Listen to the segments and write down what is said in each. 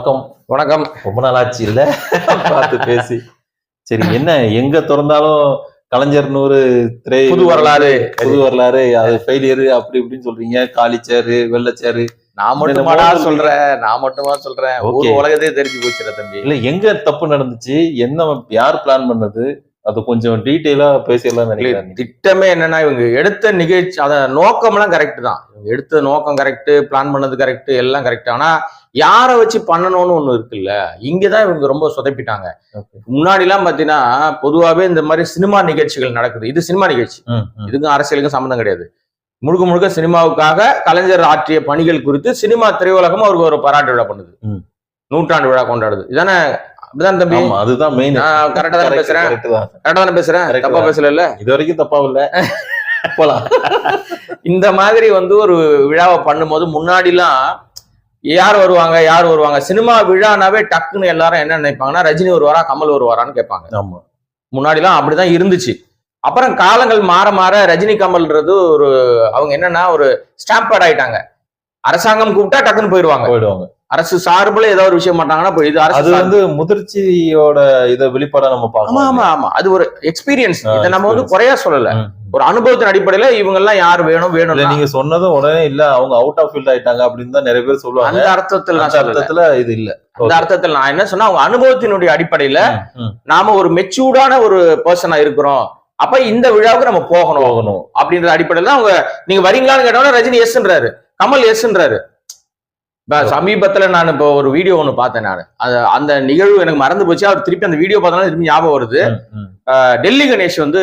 வணக்கம். வணக்கம். ரொம்ப நாள் ஆச்சு இல்ல? பார்த்து பேசி. சரி என்ன எங்க திறந்தாலும் கலைஞர் நூறு திரை புது வரலாறு. புது வரலாறு அது ஃபெயிலியர் அப்படி இப்படின்னு சொல்றீங்க. காலிச்சேரு வெள்ளச்சேரு நான் மட்டுமாடா மோதல் சொல்றேன். நான் மட்டுமா சொல்றேன். ஒரு. உலகத்தையே தெரிஞ்சு போச்சுடா தம்பி. இல்ல எங்க தப்பு நடந்துச்சு? என்ன யார் பிளான் பண்ணது? அது கொஞ்சம் டீட்டெயிலா பேசிடலாம் நினைக்கிறேன். திட்டமே என்னன்னா இவங்க எடுத்த நிகழ்ச்சி அத நோக்கம்லாம் கரெக்ட் தான். எடுத்த நோக்கம் கரெக்ட் பிளான் பண்ணது கரெக்ட் எல்லாம் கரெக்ட் ஆனா யாரை வச்சு பண்ணணும்னு ஒண்ணு இருக்குல்ல? இங்கதான் இவங்க ரொம்ப சொதப்பிட்டாங்க. முன்னாடி எல்லாம் பாத்தீங்கன்னா பொதுவாவே இந்த மாதிரி சினிமா நிகழ்ச்சிகள் நடக்குது. இது சினிமா நிகழ்ச்சி. இதுக்கும் அரசியலுக்கும் சம்மந்தம் கிடையாது. முழுக்க முழுக்க சினிமாவுக்காக கலைஞர் ஆற்றிய பணிகள் குறித்து சினிமா திரையுலகம் அவருக்கு ஒரு பாராட்டு விழா பண்ணுது. நூற்றாண்டு விழா கொண்டாடுது. இதானே? அப்படிதான் தம்பி. அதுதான் மெயின் கரெக்டா தானே பேசுறேன்? கரெக்டா தானே. பேசுறேன்? தப்பா. பேசல இது வரைக்கும் தப்பா இல்ல. போலாம். இந்த மாதிரி வந்து ஒரு விழாவை பண்ணும்போது முன்னாடிலாம் யார் வருவாங்க யார் வருவாங்க? சினிமா விழானாவே டக்குன்னு எல்லாரும் என்ன நினைப்பாங்கன்னா ரஜினி வருவாரா கமல் வருவாரான்னு கேட்பாங்க. ஆமா. முன்னாடிலாம் அப்படிதான் இருந்துச்சு. அப்புறம் காலங்கள் மாற மாற ரஜினி கமல்ன்றது ஒரு அவங்க என்னன்னா ஒரு ஸ்டாம்பேட் ஆயிட்டாங்க. அரசாங்கம் கூப்பிட்டா டக்குன்னு போயிடுவாங்க. போயிடுவாங்க. அரசு சார்புல ஏதோ ஒரு விஷயம் மாட்டாங்கன்னா போய் இது அது வந்து முதிர்ச்சியோட இத வெளிப்பாடா நம்ம ஆமா பார்க்கணும். ஆமா ஆமா அது ஒரு எக்ஸ்பீரியன்ஸ் இதை நம்ம வந்து. குறையா சொல்லல. ஒரு அனுபவத்தின் அடிப்படையில இவங்க எல்லாம் யார் வேணும் இல்ல வேணும் நீங்க சொன்னதும் உடனே இல்ல அவங்க அவுட் ஆஃப் ஃபீல்ட் ஆயிட்டாங்க அப்படின்னு தான் நிறைய பேர் சொல்லுவாங்க. அந்த அர்த்தத்தில் நான் அர்த்தத்துல இது இல்ல. அந்த அர்த்தத்தில் நான் என்ன சொன்னா அவங்க அனுபவத்தினுடைய அடிப்படையில. நாம ஒரு மெச்சூர்டான ஒரு பர்சனா இருக்கிறோம். அப்ப இந்த விழாவுக்கு நம்ம போகணும். போகணும். அப்படின்ற அடிப்படையில அவங்க நீங்க வரீங்களான்னு கேட்டோம்னா ரஜினி எஸ்ன்றாரு கமல் எஸ்ன்றாரு சமீபத்துல நான் இப்போ ஒரு வீடியோ ஒண்ணு பார்த்தேன் நான். அந்த நிகழ்வு எனக்கு மறந்து போச்சு. அவர் திருப்பி அந்த வீடியோ பார்த்தா திருப்பி ஞாபகம் வருது. டெல்லி கணேஷ் வந்து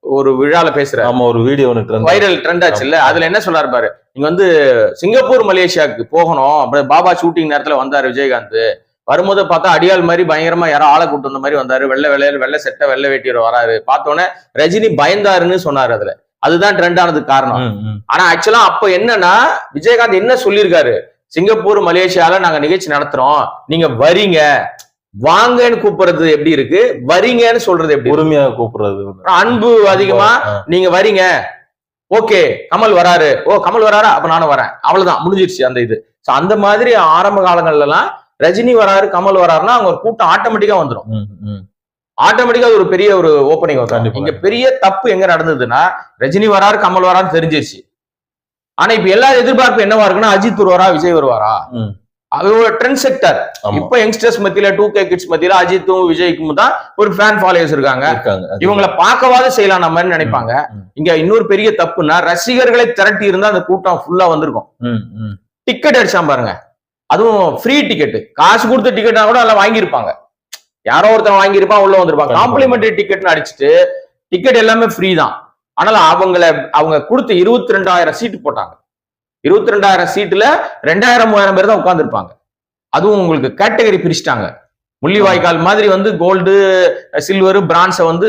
ஒரு விழால பேசுறாரு. ஆமா ஒரு வீடியோ வைரல் ட்ரெண்ட் ஆச்சு. இல்ல? அதுல என்ன சொல்றாரு பாரு? நீங்க வந்து சிங்கப்பூர் மலேசியாவுக்கு போகணும். அப்படி பாபா ஷூட்டிங் நேரத்துல வந்தாரு விஜயகாந்த். வரும்போது பார்த்தா அடியாள் மாதிரி பயங்கரமா யாரோ ஆளை கூட்டு வந்த மாதிரி வந்தாரு. வெள்ளை வெள்ளையில வெள்ளை செட்டை வெள்ளை வேட்டியோட வராரு. பார்த்தோன்னே ரஜினி பயந்தாருன்னு சொன்னாரு அதுல. அதுதான் ட்ரெண்ட் ஆனதுக்கு காரணம். ஆனா ஆக்சுவலா அப்ப என்னன்னா விஜயகாந்த் என்ன சொல்லியிருக்காரு? சிங்கப்பூர் மலேசியால நாங்க நிகழ்ச்சி நடத்துறோம். நீங்க வரீங்க. வாங்கன்னு கூப்பிடுறது எப்படி இருக்கு? வரீங்கன்னு சொல்றது எப்படி? பொறுமையா கூப்பிடுறது அன்பு அதிகமா நீங்க வரீங்க. ஓகே கமல் வராரு. ஓ கமல் வராரா? அப்ப நானும் வரேன். அவ்வளவுதான் முடிஞ்சிருச்சு அந்த இது. So, அந்த மாதிரி ஆரம்ப காலங்கள்ல எல்லாம் ரஜினி வராரு கமல் வராருன்னா அவங்க ஒரு கூட்டம் ஆட்டோமேட்டிக்கா வந்துடும். ஆட்டோமேட்டிக்கா ஒரு பெரிய ஒரு ஓப்பனிங் வரும். இங்க பெரிய தப்பு எங்க நடந்ததுன்னா ரஜினி வராரு கமல் வரான்னு தெரிஞ்சிருச்சு. ஆனா இப்ப எல்லாரும் எதிர்பார்ப்பு என்னவா இருக்குன்னா அஜித் வருவாரா விஜய் வருவாரா. அது ஒரு ட்ரெண்ட் செக்டர் இப்ப யங்ஸ்டர்ஸ் மத்தியில டூ கே கிட்ஸ் மத்தியில அஜித்தும் விஜய்க்கும் தான் ஒரு ஃபேன் ஃபாலோயர்ஸ் இருக்காங்க. இவங்கள பார்க்கவாது செய்யலாம் நம்ம நினைப்பாங்க. இங்க இன்னொரு பெரிய தப்புன்னா ரசிகர்களை திரட்டி இருந்தா அந்த கூட்டம் ஃபுல்லா வந்திருக்கும். ம், ம். டிக்கெட் அடிச்சான் பாருங்க. அதுவும் ஃப்ரீ டிக்கெட் காசு கொடுத்த டிக்கெட்னா கூட எல்லாம் வாங்கியிருப்பாங்க. யாரோ ஒருத்தன் வாங்கியிருப்பான் உள்ள வந்திருப்பாங்க. காம்ப்ளிமெண்டரி டிக்கெட்னு அடிச்சுட்டு டிக்கெட் எல்லாமே ஃப்ரீ தான். ஆனால் அவங்கள அவங்க கொடுத்த இருபத்தி ரெண்டாயிரம் சீட்டு போட்டாங்க. இருபத்தி ரெண்டாயிரம் சீட்டுல ரெண்டாயிரம் மூவாயிரம் பேர் தான் உட்கார்ந்துருப்பாங்க. அதுவும் உங்களுக்கு கேட்டகரி பிரிச்சுட்டாங்க. முள்ளிவாய்க்கால் மாதிரி வந்து கோல்டு சில்வர் பிரான்ஸை வந்து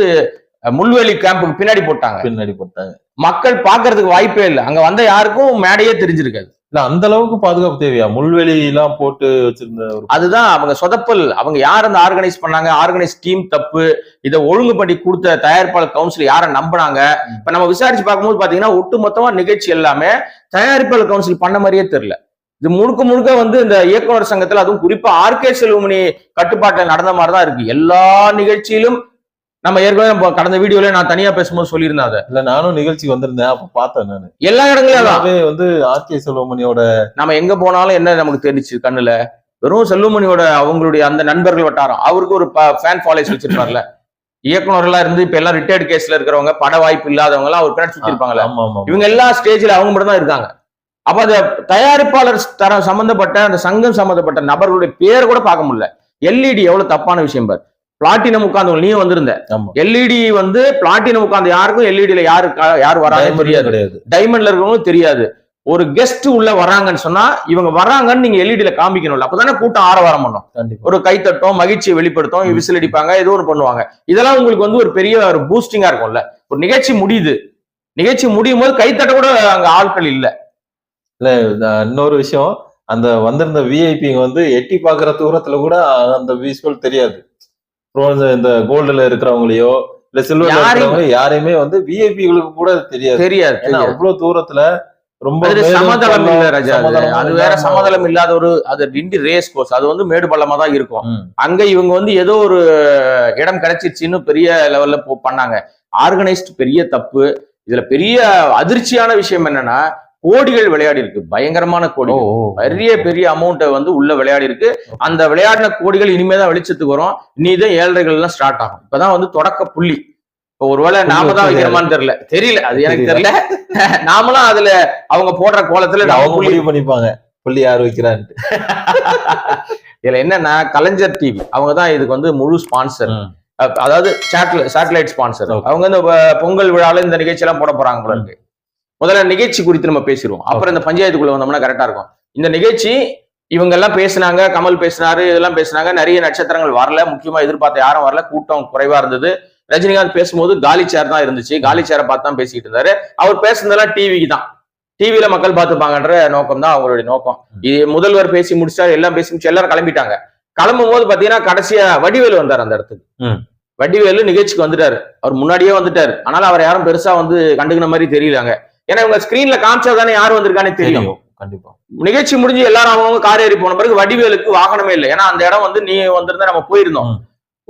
முள்வேலி கேம்புக்கு பின்னாடி போட்டாங்க. பின்னாடி போட்டாங்க. மக்கள் பார்க்கிறதுக்கு வாய்ப்பே இல்லை. அங்க வந்த யாருக்கும் மேடையே தெரிஞ்சிருக்காது. இல்ல அந்த அளவுக்கு பாதுகாப்பு தேவையா? முள்வெளி எல்லாம் போட்டு வச்சிருந்த அதுதான் அவங்க சொதப்பல். அவங்க யார் அந்த ஆர்கனைஸ் பண்ணாங்க? ஆர்கனைஸ் டீம் தப்பு. இதை ஒழுங்கு பண்ணி கொடுத்த தயாரிப்பாளர் கவுன்சில் யாரை நம்பினாங்க? இப்ப நம்ம விசாரிச்சு பார்க்கும்போது பாத்தீங்கன்னா ஒட்டுமொத்தமா நிகழ்ச்சி எல்லாமே தயாரிப்பாளர் கவுன்சில் பண்ண மாதிரியே தெரியல. இது முழுக்க முழுக்க வந்து இந்த இயக்குனர் சங்கத்துல அதுவும் குறிப்பா ஆர்கே செல்வமணி கட்டுப்பாட்டில் நடந்த மாதிரி தான் இருக்கு. எல்லா நிகழ்ச்சியிலும் நம்ம ஏற்கனவே நம்ம கடந்த வீடியோல நான் தனியா பேசும்போது சொல்லியிருந்தேன் அதை. இல்ல நானும் நிகழ்ச்சிக்கு வந்திருந்தேன் அப்ப பார்த்தேன் நானு. எல்லா இடங்களையும் வந்து ஆர் கே செல்வமணியோட நம்ம எங்க போனாலும் என்ன நமக்கு தெரிஞ்சுச்சு கண்ணுல? வெறும் செல்வமணியோட அவங்களுடைய அந்த நண்பர்கள் வட்டாரம். அவருக்கு ஒரு ஃபேன் ஃபாலோஸ் வச்சிருப்பார்ல இயக்குனர்களா இருந்து இப்ப எல்லாம் ரிட்டையர்ட் கேஸ்ல இருக்கிறவங்க பட வாய்ப்பு இல்லாதவங்க எல்லாம் அவர் பின்னாடி சுத்தி இருப்பாங்கல்ல ஆமா ஆமா. இவங்க எல்லா ஸ்டேஜ்ல அவங்க மட்டும் தான் இருக்காங்க. அப்ப அந்த தயாரிப்பாளர் தரம் சம்பந்தப்பட்ட அந்த சங்கம் சம்பந்தப்பட்ட நபர்களுடைய பேரை கூட பார்க்க முடியல. எல்இடி எவ்வளவு தப்பான விஷயம் பார். பிளாட்டினம் உட்கார்ந்து நீயும் வந்திருந்த. எல்இடி வந்து பிளாட்டினம் உட்கார்ந்து யாருக்கும் எல்இடியில யாரு க- யார் வராங்கன்னு Diamond தெரியாது. டைமண்ட்ல இருக்கவங்களும் தெரியாது. ஒரு கெஸ்ட் உள்ள வராங்கன்னு சொன்னா இவங்க வராங்கன்னு நீங்க எல்இடியில காமிக்கணும்ல. அப்பதானே கூட்டம் ஆரவாரம் பண்ணும். ஒரு கைத்தட்டும் மகிழ்ச்சியை வெளிப்படுத்தும். விசில் அடிப்பாங்க ஏதோ ஒரு பண்ணுவாங்க. இதெல்லாம் உங்களுக்கு வந்து ஒரு பெரிய ஒரு பூஸ்டிங்கா இருக்கும்ல. ஒரு நிகழ்ச்சி முடியுது. நிகழ்ச்சி முடியும் போது கைத்தட்ட கூட அங்க ஆட்கள் இல்ல. அஹ் இன்னொரு விஷயம். அந்த வந்திருந்த விஐபிங்க வந்து எட்டி பாக்குற தூரத்துல கூட அந்த விஷுவல் தெரியாது. இந்த- கோல்டுல இருக்கிறவங்களையோ இல்ல யாரையும் இருக்கிறவங்க யாரையுமே வந்து விஐபிகளுக்கு கூட தெரியாது. தெரியாது. அவ்வளவு தூரத்துல ரொம்ப சமதளம் இல்ல ராஜா அது. வேற சமதளம் இல்லாத ஒரு அது டிண்டி ரேஸ் கோர்ஸ் அது வந்து மேடு பள்ளமா தான் இருக்கும். அங்க இவங்க வந்து ஏதோ ஒரு இடம் கிடைச்சிருச்சுன்னு பெரிய லெவல்ல பண்ணாங்க. ஆர்கனைஸ்ட் பெரிய தப்பு. இதுல பெரிய அதிர்ச்சியான விஷயம் என்னன்னா கோடிகள் விளையாடி இருக்கு பயங்கரமான கோடி பெரிய பெரிய அமௌண்ட்டை வந்து உள்ள விளையாடி இருக்கு அந்த விளையாடின கோடிகள் இனிமே தான் வெளிச்சத்துக்கு வரும். இனிதான் ஏழரைகள் எல்லாம் ஸ்டார்ட் ஆகும். இப்பதான் வந்து தொடக்க புள்ளி. இப்போ ஒருவேளை நாம தான் வைக்கிறோமான்னு தெரியல. தெரியல. அது எனக்கு தெரியல. நாமளும் அதுல அவங்க போடுற கோலத்துல அவங்க முடிவு பண்ணிப்பாங்க. புள்ளி யார் வைக்கிறான்ட்டு. இதுல என்னன்னா கலைஞர் டிவி அவங்க தான் இதுக்கு வந்து முழு ஸ்பான்சர். அதாவது சேட்டலைட் ஸ்பான்சர். அவங்க இந்த பொங்கல் விழால இந்த நிகழ்ச்சி எல்லாம் போட போறாங்க போல இருக்கு. முதல்ல நிகழ்ச்சி குறித்து நம்ம பேசிடுவோம். அப்புறம் இந்த பஞ்சாயத்துக்குள்ள வந்தோம்னா கரெக்டா இருக்கும். இந்த நிகழ்ச்சி இவங்க எல்லாம் பேசினாங்க கமல் பேசினாரு இதெல்லாம் பேசினாங்க. நிறைய நட்சத்திரங்கள் வரல. முக்கியமா எதிர்பார்த்த யாரும் வரல. கூட்டம் குறைவா இருந்தது. ரஜினிகாந்த் பேசும்போது காலி சேர் தான் இருந்துச்சு. காலி சேரை பார்த்து தான் பேசிட்டு இருந்தாரு. அவர் பேசுனதெல்லாம் டிவிக்கு தான். டிவில மக்கள் பார்த்துப்பாங்கன்ற நோக்கம் தான் அவங்களுடைய நோக்கம். இது முதல்வர் பேசி முடிச்சாரு எல்லாம் பேசி முடிச்சு எல்லாரும் கிளம்பிட்டாங்க. கிளம்பும் போது பாத்தீங்கன்னா கடைசியா வடிவேலு வந்தார் அந்த இடத்துக்கு. வடிவேலு நிகழ்ச்சிக்கு வந்துட்டாரு. அவர் முன்னாடியே வந்துட்டாரு. ஆனாலும் அவர் யாரும் பெருசா வந்து கண்டுக்கின மாதிரி தெரியலாங்க ஏன்னா இவங்க ஸ்கிரீன்ல காமிச்சா தானே யார் வந்திருக்கானே தெரியும். கண்டிப்பா. நிகழ்ச்சி முடிஞ்சு எல்லாரும் அவங்கவுங்க கார் ஏறி போன பிறகு வடிவேலுக்கு வாகனமே இல்லை. ஏன்னா அந்த இடம் வந்து நீ வந்திருந்தா நம்ம போயிருந்தோம்.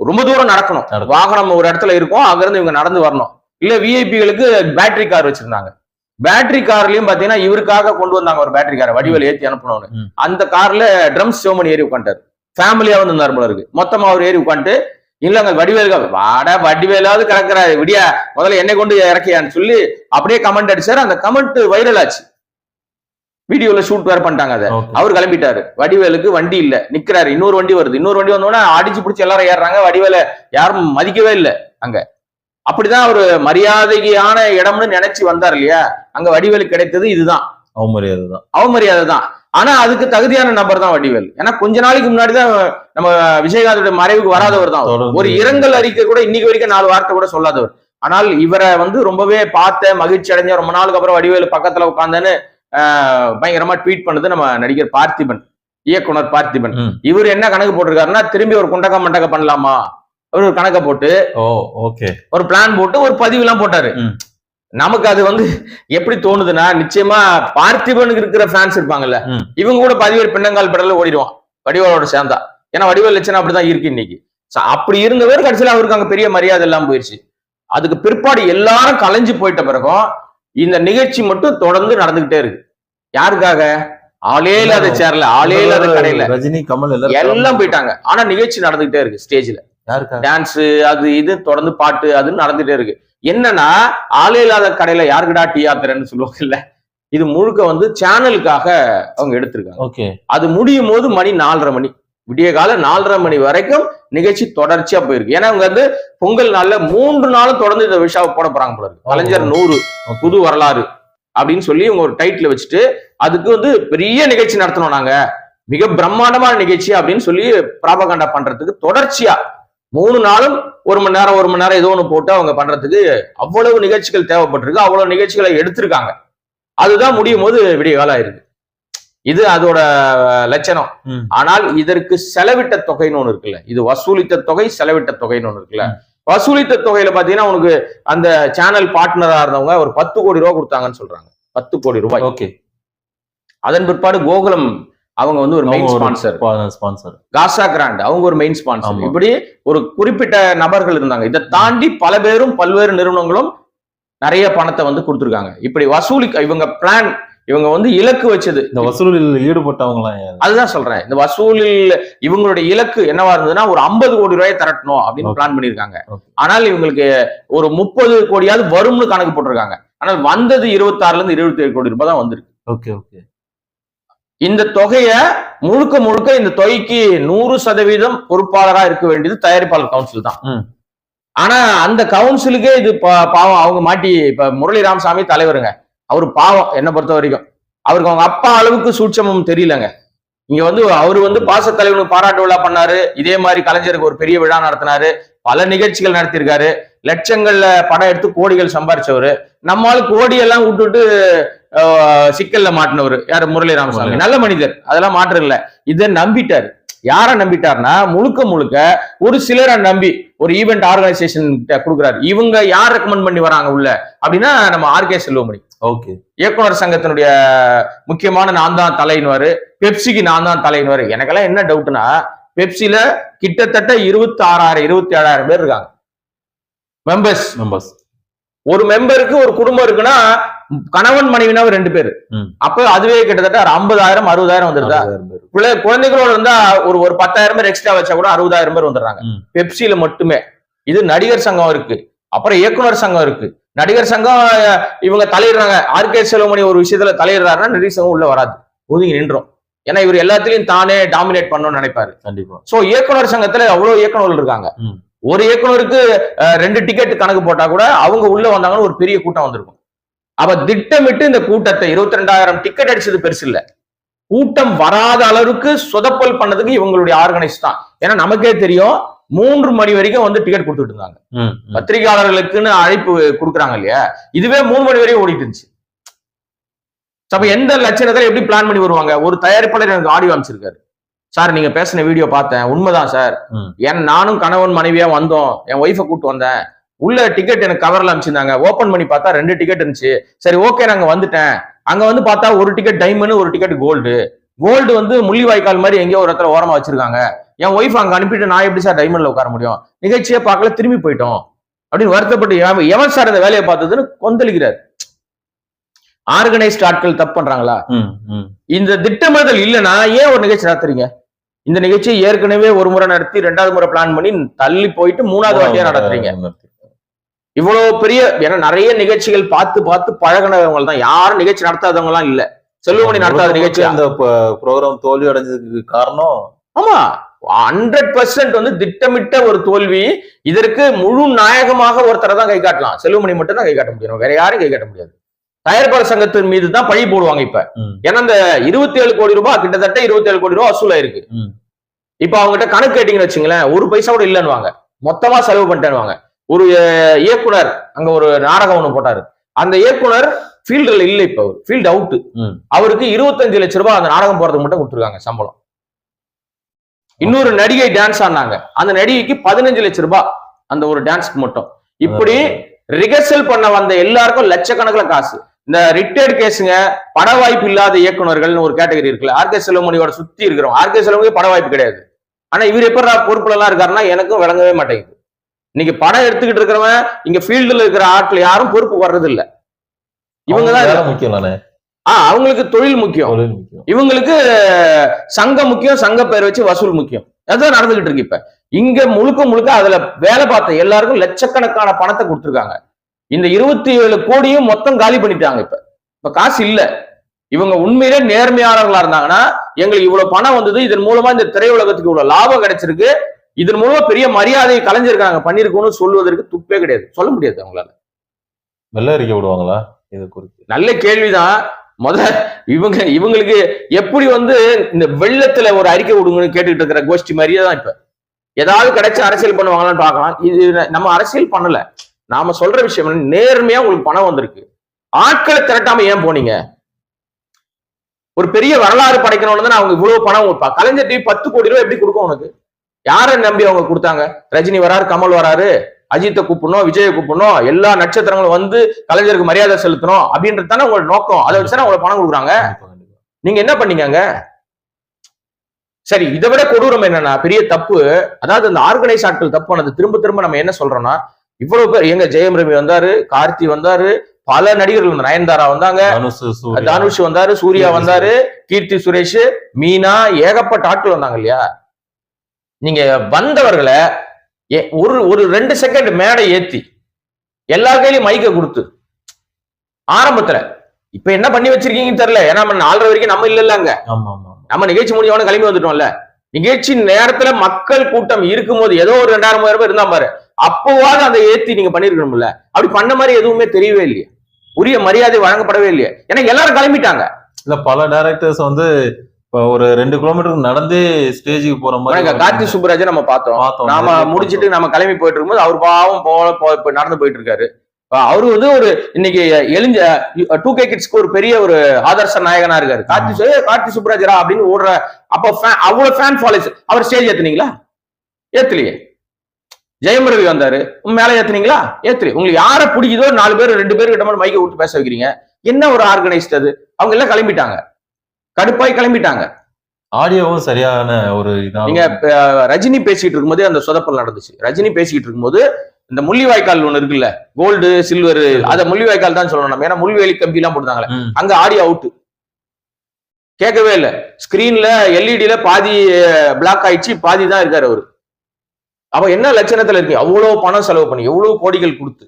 ரொம்ப தூரம் நடக்கணும். வாகனம் ஒரு இடத்துல இருக்கும். அங்க இருந்து இவங்க நடந்து வரணும். இல்ல விஐபிகளுக்கு பேட்டரி கார் வச்சிருந்தாங்க. பேட்டரி கார்லயும் பாத்தீங்கன்னா இவருக்காக கொண்டு வந்தாங்க ஒரு பேட்டரி காரை வடிவேல் ஏத்தி அனுப்பணும்னு. அந்த கார்ல ட்ரம்ஸ் சிவமணி ஏறி உட்காந்துட்டாரு ஃபேமிலியா வந்து இருந்தார் போல இருக்கு. மொத்தமா அவர் ஏறி உட்காந்துட்டு இல்லங்க வடிவேலுக்கு வாடா வடிவேலாவது கிடக்குறாரு விடியா முதல்ல என்னை கொண்டு இறக்கியான்னு சொல்லி அப்படியே கமெண்ட் அடிச்சாரு. அந்த கமெண்ட் வைரல் ஆச்சு. வீடியோல ஷூட் வேற பண்ணிட்டாங்க அதை. அவர் கிளம்பிட்டாரு. வடிவேலுக்கு வண்டி இல்ல. நிக்கிறாரு. இன்னொரு வண்டி வருது. இன்னொரு வண்டி வந்தோடனே அடிச்சு பிடிச்சி எல்லாரும் ஏறுறாங்க. வடிவேல யாரும் மதிக்கவே இல்ல அங்க. அப்படிதான் ஒரு மரியாதையான இடம்னு நினைச்சு வந்தார் இல்லையா? அங்க வடிவேலுக்கு கிடைத்தது இதுதான். அவமரியாதை தான் அவமரியாதை தான் ஆனா அதுக்கு தகுதியான நபர் தான் வடிவேல். ஏன்னா கொஞ்ச நாளைக்கு முன்னாடி தான் நம்ம விஜயகாந்தோட மறைவுக்கு வராதவர் தான் ஒரு இரங்கல் அறிக்கை கூட இன்னைக்கு வரைக்கும் நாலு வார்த்தை கூட சொல்லாதவர். ஆனால் இவரை வந்து ரொம்பவே பார்த்த மகிழ்ச்சி அடைஞ்ச ரொம்ப நாளுக்கு அப்புறம் வடிவேலு பக்கத்துல உட்காந்தேன்னு பயங்கரமா ட்வீட் பண்ணது நம்ம நடிகர் பார்த்திபன் இயக்குனர் பார்த்திபன். இவர் என்ன கணக்கு போட்டிருக்காருன்னா திரும்பி ஒரு குண்டக்க மண்டக்க பண்ணலாமா? அவர் ஒரு கணக்கை போட்டு ஒரு பிளான் போட்டு ஒரு பதிவு எல்லாம் போட்டாரு. நமக்கு அது வந்து எப்படி தோணுதுன்னா நிச்சயமா பார்த்திபனுக்கு இருக்கிற ஃபேன்ஸ் இருப்பாங்கல்ல. இவங்க கூட பதிவேல் பின்னங்கால் பெடல ஓடிடுவான் வடிவேலோட சேர்ந்தா. ஏன்னா வடிவேல் லட்சணம் அப்படிதான் இருக்கு இன்னைக்கு. அப்படி இருந்தவர் கடைசியில அவருக்கு அங்க பெரிய மரியாதை எல்லாம் போயிருச்சு. அதுக்கு பிற்பாடு எல்லாரும் கலைஞ்சு போயிட்ட பிறகும் இந்த நிகழ்ச்சி மட்டும் தொடர்ந்து நடந்துகிட்டே இருக்கு. யாருக்காக? ஆளே இல்லாத சேர்ல ஆளே இல்லாத கடையில. ரஜினி கமல் எல்லாம் போயிட்டாங்க. ஆனா நிகழ்ச்சி நடந்துகிட்டே இருக்கு ஸ்டேஜ்ல டான்ஸ் அது இது தொடர்ந்து பாட்டு அது நடந்துட்டே இருக்கு. என்னன்னா ஆளே இல்லாத கடையில யாருக்குடா டீ ஆத்துறேன்னு சொல்லுவாங்கல்ல இது முழுக்க வந்து சேனலுக்காக அவங்க எடுத்திருக்காங்க. ஓகே. அது முடியும் போது மணி நாலரை மணி. விடிய கால நாலரை மணி வரைக்கும் நிகழ்ச்சி தொடர்ச்சியா போயிருக்கு. ஏன்னா அவங்க வந்து பொங்கல் நாள்ல மூன்று நாளும் தொடர்ந்து இந்த விஷாவை போட போறாங்க போல இருக்கு. கலைஞர் நூறு. புது வரலாறு அப்படின்னு சொல்லி இவங்க ஒரு டைட்டில் வச்சுட்டு அதுக்கு வந்து பெரிய நிகழ்ச்சி நடத்தணும் நாங்க. மிக பிரம்மாண்டமான நிகழ்ச்சி அப்படின்னு சொல்லி பிராபகண்டா பண்றதுக்கு தொடர்ச்சியா மூணு நாளும் ஒரு மணி நேரம் ஒரு மணி நேரம் ஏதோ ஒன்று போட்டு அவங்க பண்றதுக்கு அவ்வளவு நிகழ்ச்சிகள் தேவைப்பட்டிருக்கு. அவ்வளவு நிகழ்ச்சிகளை எடுத்திருக்காங்க. அதுதான் முடியும் போது விடிய காலம் ஆயிருக்கு. இது அதோட லட்சணம். ஆனால் இதற்கு செலவிட்ட தொகைன்னு ஒண்ணு இருக்குல்ல. இது வசூலித்த தொகை செலவிட்ட தொகைன்னு ஒண்ணு இருக்குல்ல. வசூலித்த தொகையில பாத்தீங்கன்னா உனக்கு அந்த சேனல் பார்ட்னரா இருந்தவங்க ஒரு பத்து கோடி ரூபாய் கொடுத்தாங்கன்னு சொல்றாங்க. பத்து கோடி ரூபாய். ஓகே. அதன் பிற்பாடு கோகுலம் அவங்க வந்து ஒரு மெயின் ஸ்பான்சர் ஸ்பான்சர் காசா கிராண்ட் அவங்க ஒரு மெயின் ஸ்பான்சர். இப்படி ஒரு குறிப்பிட்ட நபர்கள் இருந்தாங்க. இதை தாண்டி பல பேரும் பல்வேறு நிறுவனங்களும் நிறைய பணத்தை வந்து கொடுத்துருக்காங்க. இப்படி வசூலி இவங்க பிளான் இவங்க வந்து இலக்கு வச்சது. இந்த வசூலில் ஈடுபட்டவங்களாம் யாரு? அதுதான் சொல்றேன். இந்த வசூலில் இவங்களுடைய இலக்கு என்னவா இருந்ததுன்னா ஒரு ஐம்பது கோடி ரூபாய் திரட்டணும் அப்படின்னு. பிளான் பண்ணிருக்காங்க Okay. ஆனால் இவங்களுக்கு ஒரு முப்பது கோடியாவது வரும்னு கணக்கு போட்டிருக்காங்க. ஆனால் வந்தது இருபத்தாறுல இருந்து இருபத்தி ஏழு கோடி ரூபாய் தான் வந்திருக்கு. Okay okay. இந்த தொகைய முழுக்க முழுக்க இந்த தொகைக்கு நூறு சதவீதம் பொறுப்பாளரா இருக்க வேண்டியது தயாரிப்பாளர் கவுன்சில் தான். ஆனா அந்த கவுன்சிலுக்கே இது பாவம் அவங்க மாட்டி இப்ப முரளி ராமசாமி தலைவருங்க. அவரு பாவம் என்ன பொறுத்த வரைக்கும். அவருக்கு அவங்க அப்பா அளவுக்கு சூட்சமும் தெரியலங்க. இங்க வந்து அவரு வந்து பாச தலைவனுக்கு பாராட்டு விழா பண்ணாரு. இதே மாதிரி கலைஞருக்கு ஒரு பெரிய விழா நடத்தினாரு. பல நிகழ்ச்சிகள் நடத்தியிருக்காரு. லட்சங்கள்ல படம் எடுத்து கோடிகள் சம்பாரிச்சவரு. நம்மால கோடி எல்லாம் விட்டுட்டு சிக்கல்ல மாட்டினவர். யாரு? முரளி. ராமசாமி நல்ல மனிதர். அதெல்லாம் மாற்றம் இல்ல. இதை நம்பிட்டாரு. யார நம்பிட்டாருன்னா முழுக்க முழுக்க ஒரு சிலரை நம்பி ஒரு ஈவெண்ட் ஆர்கனைசேஷன் கிட்ட கொடுக்குறாரு. இவங்க யார் ரெக்கமெண்ட் பண்ணி வராங்க உள்ள? அப்படின்னா நம்ம ஆர்கே செல்வமணி. ஓகே. இயக்குனர் சங்கத்தினுடைய முக்கியமான நான் தான் தலையினுவாரு பெப்சிக்கு நான் தான் தலையினுவாரு எனக்கெல்லாம் என்ன டவுட்னா பெப்சில கிட்டத்தட்ட இருபத்தி ஆறாயிரம் இருபத்தி ஏழாயிரம் பேர் இருக்காங்க. மெம்பர்ஸ் மெம்பர்ஸ் ஒரு மெம்பருக்கு ஒரு குடும்பம் இருக்குன்னா கணவன் மனைவினா ரெண்டு பேர். அப்ப அதுவே கிட்டத்தட்ட ஒரு ஐம்பதாயிரம் அறுபதாயிரம் வந்துருதா? பிள்ளை குழந்தைகளோட இருந்தா ஒரு ஒரு பத்தாயிரம் பேர் எக்ஸ்ட்ரா வச்சா கூட அறுபதாயிரம் பேர் வந்துடுறாங்க. ம். பெப்சில மட்டுமே. இது நடிகர் சங்கம் இருக்கு. அப்புறம் இயக்குனர் சங்கம் இருக்கு. நடிகர் சங்கம் இவங்க தலையிடுறாங்க. ஆர்கே செல்வமணி ஒரு விஷயத்துல தலையிடுறாருன்னா நடிகர் சங்கம் உள்ள வராது. ஒதுங்கி நின்றோம் ஏன்னா இவர் எல்லாத்துலயும் தானே டாமினேட் பண்ணணும்னு நினைப்பாரு. கண்டிப்பா. சோ இயக்குனர் சங்கத்துல அவ்வளவு இயக்குனர்கள் இருக்காங்க. ஒரு இயக்குனருக்கு ரெண்டு டிக்கெட் கணக்கு போட்டா கூட அவங்க உள்ள வந்தாங்கன்னு ஒரு பெரிய கூட்டம் வந்திருக்கும். அப்ப திட்டமிட்டு இந்த கூட்டத்தை இருபத்தி ரெண்டாயிரம் டிக்கெட் அடிச்சது பெருசு இல்ல. கூட்டம் வராத அளவுக்கு சொதப்பல் பண்ணதுக்கு இவங்களுடைய ஆர்கனைஸ் தான். ஏன்னா நமக்கே தெரியும் மூன்று மணி வரைக்கும் வந்து டிக்கெட் கொடுத்துட்டு இருந்தாங்க. பத்திரிகையாளர்களுக்குன்னு அழைப்பு கொடுக்குறாங்க இல்லையா? இதுவே மூணு மணி வரையும் ஓடிட்டு இருந்துச்சு. அப்ப எந்த லட்சணத்துல எப்படி பிளான் பண்ணி வருவாங்க? ஒரு தயாரிப்பாளர் எனக்கு ஆடியோ அமைச்சிருக்காரு சார் நீங்க பேசின வீடியோ பார்த்தேன். உண்மைதான் சார். ஏன் நானும் கணவன் மனைவியா வந்தோம். என் ஒய்ஃபை கூட்டு வந்தேன். உள்ள டிக்கெட் எனக்கு கவர்ல அமைச்சிருந்தாங்க ஓபன் பண்ணி பார்த்தா ரெண்டு டிக்கெட் இருந்துச்சு. சரி ஓகே நாங்க வந்துட்டேன். அங்க வந்து பார்த்தா ஒரு டிக்கெட் டைமண்ட் ஒரு டிக்கெட் கோல்டு கோல்டு வந்து முள்ளிவாய்க்கால் மாதிரி எங்கேயோ ஒரு இடத்துல ஓரமா வச்சிருக்காங்க. என் ஒய்ஃப் அங்க அனுப்பிட்டு நான் எப்படி சார் டைமண்ட்ல உட்கார முடியும்? நிகழ்ச்சியை பார்க்கல திரும்பி போயிட்டோம். அப்படின்னு வருத்தப்பட்டு எவன் சார் இந்த வேலையை பார்த்ததுன்னு கொந்தளிக்கிறார். ஆர்கனைஸ்ட் ஆட்கள் தப்பு பண்றாங்களா. இந்த திட்டமிடுதல் இல்லைன்னா ஏன் ஒரு நிகழ்ச்சி நடத்துறீங்க? இந்த நிகழ்ச்சியை ஏற்கனவே ஒரு முறை நடத்தி ரெண்டாவது முறை பிளான் பண்ணி தள்ளி போயிட்டு மூணாவது வாட்டியா நடத்துறீங்க. இவ்வளவு பெரிய ஏன்னா நிறைய நிகழ்ச்சிகள் பார்த்து பார்த்து பழகினவங்க தான் யாரும் நிகழ்ச்சி நடத்தாதவங்க எல்லாம் இல்ல. செல்வமணி நடத்தாத நிகழ்ச்சி இந்த ப்ரோக்ராம் தோல்வி அடைஞ்சதுக்கு காரணம்? ஆமா. ஹண்ட்ரட் பர்சன்ட் வந்து திட்டமிட்ட ஒரு தோல்வி. இதற்கு முழு நாயகமாக ஒருத்தரை தான் கை காட்டலாம். செல்வமணி மட்டும் தான் கை காட்ட முடியும். வேற யாரும் கை காட்ட முடியாது. தயாரிப்பாளர் சங்கத்தின் மீது தான் பழி போடுவாங்க இப்ப. ஏன்னா இந்த இருபத்தி ஏழு கோடி ரூபாய் கிட்டத்தட்ட இருபத்தி ஏழு கோடி ரூபாய் வசூலா இருக்கு. இப்ப அவங்ககிட்ட கணக்கு கேட்டீங்கன்னு வச்சுங்களேன் ஒரு பைசா கூட இல்லைன்னுவாங்க. மொத்தமா செலவு பண்ணிட்டேன்னுவாங்க. ஒரு இயக்குனர் அங்க ஒரு நாடகம் ஒண்ணு போட்டாரு. அந்த இயக்குனர் ஃபீல்டுல இல்ல இப்ப ஃபீல்ட் அவுட். அவருக்கு இருபத்தஞ்சு லட்சம் ரூபாய் அந்த நாடகம் போறதுக்கு மட்டும் கொடுத்துருக்காங்க சம்பளம். இன்னொரு நடிகை டான்ஸ் ஆடினாங்க அந்த நடிகைக்கு பதினஞ்சு லட்சம் ரூபாய் அந்த ஒரு டான்ஸ்க்கு மட்டும். இப்படி ரிகர்சல் பண்ண வந்த எல்லாருக்கும் லட்சக்கணக்கில் காசு. இந்த ரிட்டையர்ட் கேஸுங்க பட வாய்ப்பு இல்லாத இயக்குனர்கள்னு ஒரு கேட்டகரி இருக்குல்ல. ஆர்கே செல்வமணியோட சுத்தி இருக்கிறோம் ஆர்கே செல்வமணி பட வாய்ப்பு கிடையாது. ஆனா இவர் எப்ப பொறுப்புல எல்லாம் இருக்காருன்னா எனக்கும் விளங்கவே மாட்டேங்குது. இன்னைக்கு படம் எடுத்துக்கிட்டு இருக்கிறவன் இங்க ஃபீல்டுல இருக்கிற ஆட்கள் யாரும் பொறுப்பு வர்றது இல்ல இவங்க தான் வேலை முக்கியம் ஆஹ் அவங்களுக்கு தொழில் முக்கியம். இவங்களுக்கு சங்கம் முக்கியம் சங்க பேர் வச்சு வசூல் முக்கியம். அதுதான் நடந்துகிட்டு இருக்கு இப்ப. இங்க முழுக்க முழுக்க அதுல வேலை பார்த்த எல்லாருக்கும் லட்சக்கணக்கான பணத்தை கொடுத்துருக்காங்க. இந்த இருபத்தி ஏழு கோடியும் மொத்தம் காலி பண்ணிட்டாங்க இப்ப. இப்ப காசு இல்ல. இவங்க உண்மையிலே நேர்மையாளர்களா இருந்தாங்கன்னா எங்களுக்கு இவ்வளவு பணம் வந்தது இதன் மூலமா இந்த திரையுலகத்துக்கு இவ்வளவு லாபம் கிடைச்சிருக்கு. இதன் மூலமா பெரிய மரியாதையை கலைஞ்சிருக்காங்க. பண்ணிருக்கோம்னு சொல்வதற்கு துப்பே கிடையாது. சொல்ல முடியாது அவங்களால. வெள்ள அறிக்கை விடுவாங்களா? இது குறித்து. நல்ல கேள்விதான். முத இவங்க இவங்களுக்கு எப்படி வந்து இந்த வெள்ளத்துல ஒரு அறிக்கை விடுங்கன்னு கேட்டுக்கிட்டு இருக்கிற கோஷ்டி மாதிரியே தான் இப்ப. ஏதாவது கிடைச்சு அரசியல் பண்ணுவாங்களான்னு பார்க்கலாம். இது நம்ம அரசியல் பண்ணல. நாம சொல்ற விஷயம் நேர்மையா உங்களுக்கு பணம் வந்திருக்கு. ஆட்களை திரட்டாம ஏன் போனீங்க? ஒரு பெரிய வரலாறு படைக்கணும்னு தான் அவங்க இவ்வளவு பணம் கொடுப்பா. கலைஞர் டிவி பத்து கோடி ரூபாய் எப்படி கொடுக்கும் உனக்கு? யாரை நம்பி அவங்க கொடுத்தாங்க ரஜினி வராரு கமல் வராரு அஜித்தை கூப்பிடணும் விஜயை கூப்பிடணும் எல்லா நட்சத்திரங்களும் வந்து கலைஞருக்கு மரியாதை செலுத்தணும் அப்படின்றது தானே உங்களோட நோக்கம் அதை வச்சு தானே உங்களுக்கு பணம் கொடுக்குறாங்க. நீங்க என்ன பண்ணீங்க? சரி இதை விட கொடூரம் என்னன்னா பெரிய தப்பு அதாவது அந்த ஆர்கனைஸ் ஆட்கள் தப்பு பண்ணது திரும்ப திரும்ப நம்ம என்ன சொல்றோம்னா இவ்வளவு பேர் எங்க ஜெயம் ரவி வந்தாரு கார்த்தி வந்தாரு பல நடிகர்கள். நயன்தாரா வந்தாங்க தனுஷ் வந்தாரு சூர்யா வந்தாரு கீர்த்தி சுரேஷ் மீனா ஏகப்பட்ட ஆட்கள் வந்தாங்க இல்லையா நீங்க வந்தவர்களை ஒரு ஒரு ரெண்டு செகண்ட் மேடை ஏத்தி எல்லா கையிலயும் மைக்க கொடுத்து. ஆரம்பத்துல இப்ப என்ன பண்ணி வச்சிருக்கீங்கன்னு தெரியல. ஏன்னா நம்ம நாலரை வரைக்கும் நம்ம இல்ல அங்க ஆமா ஆமா ஆமா. நம்ம நிகழ்ச்சி முடிஞ்சவன கிளம்பி வந்துட்டோம்ல. நிகழ்ச்சி நேரத்துல மக்கள் கூட்டம் இருக்கும்போது ஏதோ ஒரு ரெண்டாயிரம் மூவாயிரம் பேர் இருந்தா பாரு அப்போவாது அந்த ஏத்தி நீங்க பண்ணிருக்கணும்ல. அப்படி பண்ண மாதிரி எதுவுமே தெரியவே இல்லையே. உரிய மரியாதை வழங்கப்படவே இல்லையே. ஏன்னா எல்லாரும் கிளம்பிட்டாங்க. இல்ல பல டைரக்டர்ஸ் வந்து இப்ப ஒரு ரெண்டு கிலோமீட்டருக்கு நடந்தே ஸ்டேஜுக்கு போற மாதிரி கார்த்தி சுப்புராஜை நம்ம பார்த்தோம். பார்த்தோம். நாம முடிச்சிட்டு நம்ம கிளம்பி போயிட்டு இருக்கும்போது அவர் பாவம் போல நடந்து போயிட்டு இருக்காரு. அவரு வந்து ஒரு இன்னைக்கு எழிஞ்ச டூ கே கிட்ஸ்க்கு ஒரு பெரிய ஒரு ஆதர்ச நாயகனா இருக்காரு. கார்த்தி கார்த்தி சுப்ராஜரா அப்படின்னு ஓடுற அப்ப அவ்வளவு ஃபேன் ஃபாலோஸ் அவர் ஸ்டேஜ் ஏத்துனீங்களா? ஏத்துலையே. ஜெயம் ரவி வந்தாரு மேல ஏத்துனீங்களா? ஏத்துலையே. உங்களுக்கு யாரை பிடிக்குதோ நாலு பேர் ரெண்டு பேர் கிட்ட மட்டும் மைக்க விட்டு பேச வைக்கிறீங்க. என்ன ஒரு ஆர்கனைஸ்ட் அது? அவங்க எல்லாம் கிளம்பிட்டாங்க. கடுப்பாய் கிளம்பிட்டாங்க. ஆடியோவும் சரியான ஒரு நீங்க ரஜினி பேசிட்டு இருக்கும்போதே அந்த சொதப்பல் நடந்துச்சு. ரஜினி பேசிட்டு இருக்கும்போது இந்த முள்ளிவாய்க்கால் ஒண்ணு இருக்குல்ல கோல்டு சில்வர் அத முள்ளிவாய்க்கால் தான் சொல்லணும் நம்ம. ஏன்னா முள்வேலி கம்பி எல்லாம் போட்டுருந்தாங்களே. ம். அங்க ஆடியோ அவுட் கேட்கவே இல்ல. ஸ்கிரீன்ல எல்இடில பாதி பிளாக் ஆயிடுச்சு பாதி தான் இருக்காரு அவரு. அப்ப என்ன லட்சணத்துல இருக்கு அவ்வளவு பணம் செலவு பண்ணி எவ்வளவு கோடிகள் கொடுத்து.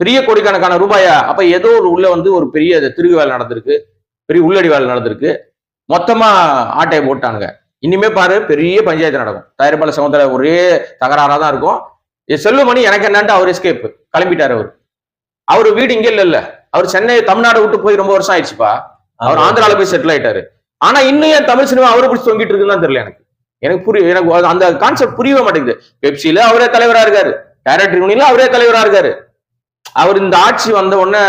பெரிய கோடிக்கணக்கான ரூபாயா? அப்ப ஏதோ ஒரு உள்ள வந்து ஒரு பெரிய திருகு வேலை நடந்திருக்கு. பெரிய உள்ளடி வேலை நடந்திருக்கு. மொத்தமா ஆட்டையை போட்டானுங்க. இனிமே பாரு பெரிய பஞ்சாயத்து நடக்கும். தயாரிப்பாளர் சமுத்திர ஒரே தகராறா தான் இருக்கும். இது செல்வமணி எனக்கு என்னன்ட்டு அவர் எஸ்கேப் கிளம்பிட்டாரு அவர். அவர் வீடு இங்க இல்ல இல்ல அவர் சென்னை தமிழ்நாடு விட்டு போய் ரொம்ப வருஷம் ஆயிடுச்சுப்பா. அவர் ஆந்திரால போய் செட்டில் ஆயிட்டாரு. ஆனா இன்னும் ஏன் தமிழ் சினிமா அவரை பிடிச்சி தொங்கிட்டு இருக்குன்னு தான் தெரியல எனக்கு. எனக்கு புரிய எனக்கு அந்த கான்செப்ட் புரியவே மாட்டேங்குது. பெப்சில அவரே தலைவரா இருக்காரு. டைரக்டர் யூனியன்ல அவரே தலைவரா இருக்காரு. அவர் இந்த ஆட்சி வந்த உடனே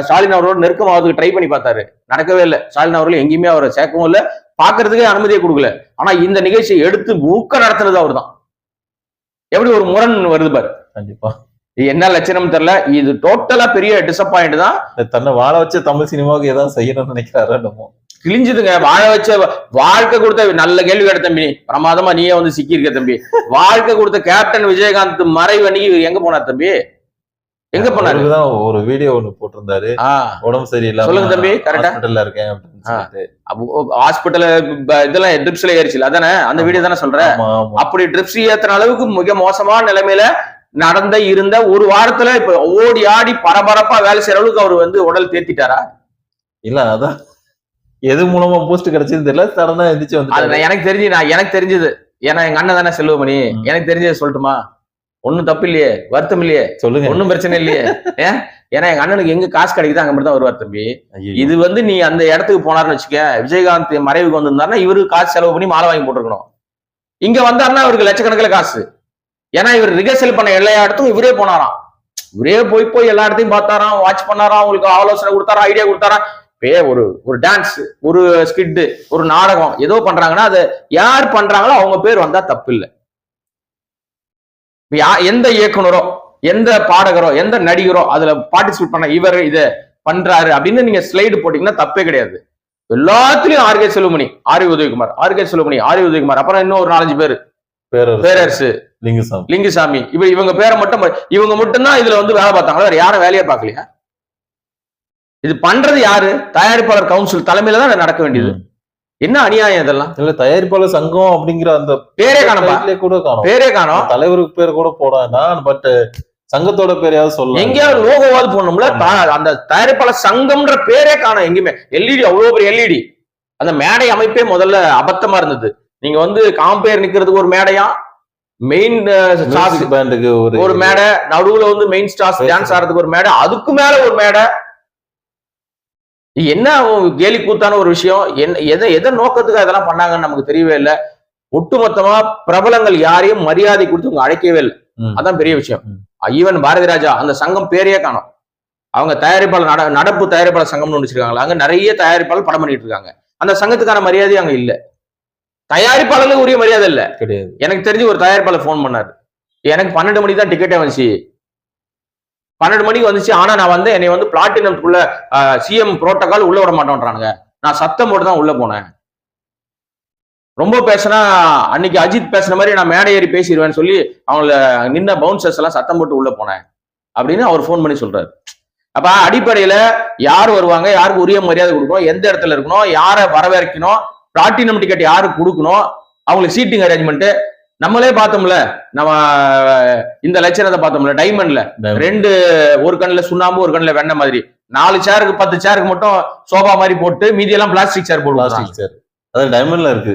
ஸ்டாலின் அவரோட நெருக்கமாவதுக்கு ட்ரை பண்ணி பார்த்தாரு. நடக்கவே இல்லை. ஸ்டாலின் அவர்கள் எங்கேயுமே அவரை சேர்க்கவும் இல்லை. பாக்குறதுக்கே அனுமதியே கொடுக்கல. ஆனா இந்த நிகழ்ச்சியை எடுத்து ஊக்க நடத்துனது அவர்தான். எப்படி ஒரு முரண் வருது பாரு. கண்டிப்பா. என்ன லட்சணம் தெரியல. இது டோட்டலா பெரிய டிசப்பாயிண்ட் தான். தன்னை வாழ வச்ச தமிழ் சினிமாவுக்கு ஏதாவது செய்யணும்னு நினைக்கிறாரா என்னமோ. கிழிஞ்சுதுங்க. வாழ வச்ச வாழ்க்கை கொடுத்த நல்ல கேள்வி கேட்ட தம்பி. பிரமாதமா நீயே வந்து சிக்கியிருக்க தம்பி. வாழ்க்கை கொடுத்த கேப்டன் விஜயகாந்த் மறைவு அன்னைக்கு எங்க போனார் தம்பி? எங்க போனாரு? அவருக்குதான் ஒரு வீடியோ ஒண்ணு போட்டிருந்தாரு. உடம்பு சரியில்லாம சொல்லுங்க தம்பி, ஆ? ஹாஸ்பிட்டல்ல இருக்கேன் ஹாஸ்பிட்டல் இதெல்லாம் ட்ரிப்ஸ்ல ஏறிச்சுல அதானே? அந்த வீடியோ தானே சொல்ற? ஆமா ஆமா. அப்படி ட்ரிப்ஸ் ஏத்துற அளவுக்கு மிக மோசமான நிலைமையில நடந்த இருந்த ஒரு வாரத்துல இப்ப ஓடி ஆடி பரபரப்பா வேலை செய்யற அளவுக்கு அவர் வந்து உடல் தேத்திட்டாரா? இல்ல அதான். எது மூலமா பூஸ்ட் கிடைச்சதுன்னு தெரியல சடனா எந்திரிச்சு அது வந்து எனக்கு தெரிஞ்சு நான் எனக்கு தெரிஞ்சது. ஏன்னா எங்க அண்ணன் தானே செல்வமணி. எனக்கு தெரிஞ்சது சொல்லட்டுமா? ஒண்ணும் தப்பு இல்லையே வருத்தம் இல்லையே? சொல்லுங்க. ஒண்ணும் பிரச்சனை இல்லையே? ஏன் ஏன்னா எங்க அண்ணனுக்கு எங்க காசு கிடைக்குதோ அங்க மட்டும் தான் வருவார் தம்பி. இது வந்து நீ அந்த இடத்துக்கு போனாருன்னு வச்சுக்க விஜயகாந்த் மறைவுக்கு வந்திருந்தாருன்னா இவரு காசு செலவு பண்ணி மாலை வாங்கி போட்டிருக்கணும். இங்க வந்தாருன்னா அவருக்கு லட்சக்கணக்கில் காசு. ஏன்னா இவர் ரிகர்சல் பண்ண எல்லா இடத்துக்கும் இவரே போனாராம். இவரே போய் போய் எல்லா இடத்தையும் பார்த்தாராம் வாட்ச் பண்ணாராம் அவங்களுக்கு ஆலோசனை கொடுத்தாரா ஐடியா கொடுத்தாரா பே ஒரு ஒரு டான்ஸ் ஒரு ஸ்கிட்டு ஒரு நாடகம் ஏதோ பண்றாங்கன்னா அது யார் பண்றாங்களோ அவங்க பேர் வந்தா தப்பு இல்லை எந்த இயக்குனரோ எந்த பாடகரோ எந்த நடிகரோ அதுல பார்ட்டிசிபேட் பண்ண இவர் இதை பண்றாரு அப்படின்னு நீங்க ஸ்லைடு போட்டீங்கன்னா தப்பே கிடையாது. எல்லாத்துலயும் ஆர்கே செல்வமணி ஆரி உதயகுமார் ஆர்கே செல்வமணி ஆரி உதயகுமார் அப்புறம் இன்னும் ஒரு நாலஞ்சு பேர். பேரரசு. லிங்குசாமி. லிங்குசாமி. இவ இவங்க பேரை மட்டும் இவங்க மட்டும்தான் இதுல வந்து வேலை பார்த்தாங்களா வேற யாரும் வேலையே பார்க்கலையா? இது பண்றது யாரு? தயாரிப்பாளர் கவுன்சில் தலைமையில தான் நடக்க வேண்டியது. என்ன அநியாயம் இதெல்லாம்? இல்ல தயாரிப்பாளர் சங்கம் அப்படிங்கிற அந்த பேரே title கூட காணும். பேரே காணோம். தலைவருக்கு பேர் கூட போடானா பட் சங்கத்தோட பேரையாவது சொல்லலாம் எங்கேயாவது லோகோவாது போடணும்ல? அந்த தயாரிப்பாளர் சங்கம்ன்ற பேரே காணும் எங்கேயுமே. எல்இடி அவ்வளவு பெரிய எல்இடி. அந்த மேடை அமைப்பே முதல்ல அபத்தமா இருந்தது. நீங்க வந்து காம்பேர் நிக்கிறதுக்கு ஒரு மேடையா? மெயின் பேண்டுக்கு ஒரு ஒரு மேடை நடுவுல வந்து மெயின் ஸ்டார்ஸ் டான்ஸ் ஆடுறதுக்கு ஒரு மேடை அதுக்கு மேல ஒரு மேடை. என்ன கேலி கூத்தான ஒரு விஷயம்? என்ன எதை எதை நோக்கத்துக்கு அதெல்லாம் பண்ணாங்கன்னு நமக்கு தெரியவே இல்லை. ஒட்டுமொத்தமா பிரபலங்கள் யாரையும் மரியாதை கொடுத்து அழைக்கவே இல்லை. அதான் பெரிய விஷயம். ஈவன் பாரதி ராஜா அந்த சங்கம் பேரையே காணோம். அவங்க தயாரிப்பாளர் நட நடப்பு தயாரிப்பாளர் சங்கம்னு ஒண்ணு வச்சிருக்காங்களா அங்க நிறைய தயாரிப்பாளர் படம் பண்ணிட்டு இருக்காங்க. அந்த சங்கத்துக்கான மரியாதை அங்க இல்ல. தயாரிப்பாளர்களுக்கு உரிய மரியாதை இல்ல. கிடையாது. எனக்கு தெரிஞ்சு ஒரு தயாரிப்பாளர் ஃபோன் பண்ணாரு. எனக்கு பன்னெண்டு மணிக்கு தான் டிக்கெட்டே வந்துச்சு. பன்னெண்டு மணிக்கு வந்துச்சு. ஆனா நான் வந்து என்னை வந்து பிளாட்டினத்துக்குள்ள சிஎம் புரோட்டோகால் உள்ள விட மாட்டோன்றானுங்க. நான் சத்தம் போட்டு தான் உள்ள போனேன். ரொம்ப பேசினா அன்னைக்கு அஜித் பேசுன மாதிரி நான் மேடை ஏறி பேசிடுவேன்னு சொல்லி அவங்கள நின்ன பவுன்சர்ஸ் எல்லாம் சத்தம் போட்டு உள்ள போனேன். அப்படின்னு அவர் ஃபோன் பண்ணி சொல்றாரு. அப்ப அடிப்படையில யார் வருவாங்க யாருக்கு உரிய மரியாதை கொடுக்கணும் எந்த இடத்துல இருக்கணும் யாரை வரவேற்கணும் பிளாட்டினம் டிக்கெட் யாருக்கு கொடுக்கணும் அவங்களுக்கு சீட்டிங் அரேஞ்ச்மெண்ட் நம்மளே பார்த்தோம்ல நம்ம இந்த லட்சணத்தை பார்த்தோம்ல டைமண்ட்ல ரெண்டு ஒரு கண்ணுல சுண்ணாம்பு ஒரு கண்ணுல வெண்ணெய் மாதிரி. நாலு சேருக்கு பத்து சேருக்கு மட்டும் சோபா மாதிரி போட்டு மீதி எல்லாம் பிளாஸ்டிக் சேர் பிளாஸ்டிக் சேர் அது டைமண்ட்ல இருக்கு.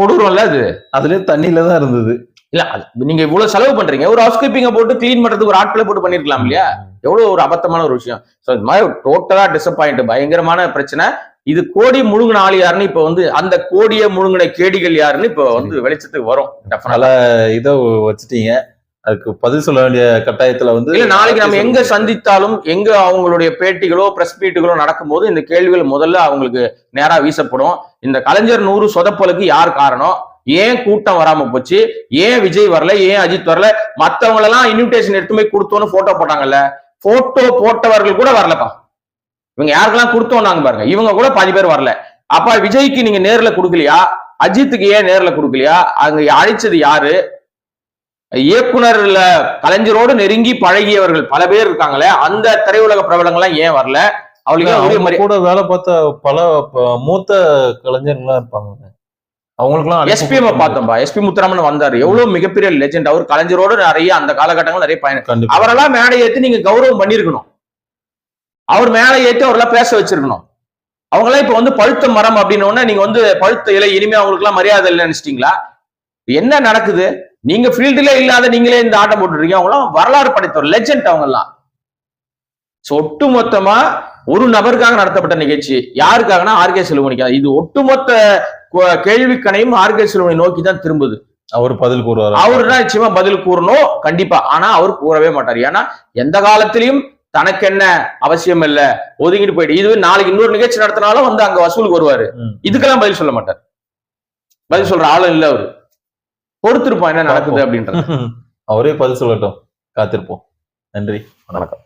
கொடுக்குறோம்ல அது. அதுலயே தண்ணியில தான் இருந்தது. இல்ல நீங்க இவ்வளவு செலவு பண்றீங்க. ஒரு ஹவுஸ் கீப்பிங்க போட்டு க்ளீன் பண்றதுக்கு ஒரு ஆட்களை போட்டு பண்ணிருக்கலாம் இல்லையா? எவ்வளவு ஒரு அபத்தமான ஒரு விஷயம். சோ இந்த மாதிரி டோட்டலா டிசப்பாயிண்ட் பயங்கரமான பிரச்சனை. இது கோடி முழுங்கின ஆள் யாருன்னு இப்ப வந்து அந்த கோடிய முழுங்கின கேடிகள் யாருன்னு இப்ப வந்து வெளிச்சத்துக்கு வரும் definitely. இதை வச்சுட்டீங்க. அதுக்கு பதில் சொல்ல வேண்டிய கட்டாயத்துல வந்து இல்ல நாளைக்கு நம்ம எங்க சந்தித்தாலும் எங்க அவங்களுடைய பேட்டிகளோ பிரஸ் மீட்டுகளோ நடக்கும்போது இந்த கேள்விகள் முதல்ல அவங்களுக்கு நேரா வீசப்படும். இந்த கலைஞர் நூறு சொதப்பலுக்கு யார் காரணம்? ஏன் கூட்டம் வராம போச்சு? ஏன் விஜய் வரல? ஏன் அஜித் வரல? மத்தவங்க எல்லாம் இன்விடேஷன் எடுத்து போய் கொடுத்தோன்னு போட்டோ போட்டாங்கல்ல? போட்டோ போட்டவர்கள் கூட வரலப்பா. இவங்க யாருக்கெல்லாம் கொடுத்தோம் நாங்க பாருங்க. இவங்க கூட பாதி பேர் வரல. அப்ப விஜய்க்கு நீங்க நேர்ல கொடுக்கலையா? அஜித்துக்கு ஏன் நேர்ல கொடுக்கலையா? அங்க அழைச்சது யாரு? இயக்குனர்ல கலைஞரோடு நெருங்கி பழகியவர்கள் பல பேர் இருக்காங்களே அந்த திரையுலக பிரபலங்கள்லாம் ஏன் வரல? அவளுக்கு கூட வேலை பார்த்த பல மூத்த கலைஞர்கள்லாம் இருப்பாங்க. அவங்களுக்குலாம் எஸ்பிஎம் பார்த்தோம்பா. எஸ்பி முத்துராமன் வந்தாரு. எவ்வளவு மிகப்பெரிய லெஜெண்ட் அவர் கலைஞரோடு நிறைய அந்த காலகட்டங்கள் நிறைய பயணம். அவரெல்லாம் மேடை ஏத்தி நீங்க கௌரவம் பண்ணிருக்கணும் அவர் மேலே ஏத்தி அவரெல்லாம் பேச வச்சிருக்கணும். அவங்களாம் இப்ப வந்து பழுத்த மரம் அப்படின்னு நீங்க வந்து பழுத்த இலை இனிமே அவங்களுக்கு எல்லாம் மரியாதை இல்லைன்னு நினைச்சிட்டீங்களா? என்ன நடக்குது? நீங்க ஃபீல்டுல இல்லாத நீங்களே இந்த ஆட்டம் போட்டுருக்கீங்க. அவங்களாம் வரலாறு படைத்தவர் லெஜெண்ட் அவங்க எல்லாம் ஒட்டு மொத்தமா ஒரு நபருக்காக நடத்தப்பட்ட நிகழ்ச்சி. யாருக்காகனா ஆர்கே செல்வமணிக்காக. இது ஒட்டுமொத்த கேள்விக்கணையும் ஆர்கே செல்வமணி நோக்கி தான் திரும்புது. அவர் பதில் கூறுவார்? அவரு தான் நிச்சயமா பதில் கூறணும் கண்டிப்பா. ஆனா அவர் கூறவே மாட்டார். ஏன்னா எந்த காலத்திலையும் தனக்கு என்ன அவசியம் இல்ல ஒதுங்கிட்டு போயிட்டு இது நாளைக்கு இன்னொரு நிகழ்ச்சி நடத்தினாலும் வந்து அங்க வசூலுக்கு வருவாரு. இதுக்கெல்லாம் பதில் சொல்ல மாட்டார். பதில் சொல்ற ஆளும் இல்ல அவரு. பொறுத்திருப்போம் என்ன நடக்குது அப்படின்றது. அவரே பதில் சொல்லட்டும். காத்திருப்போம். நன்றி. வணக்கம்.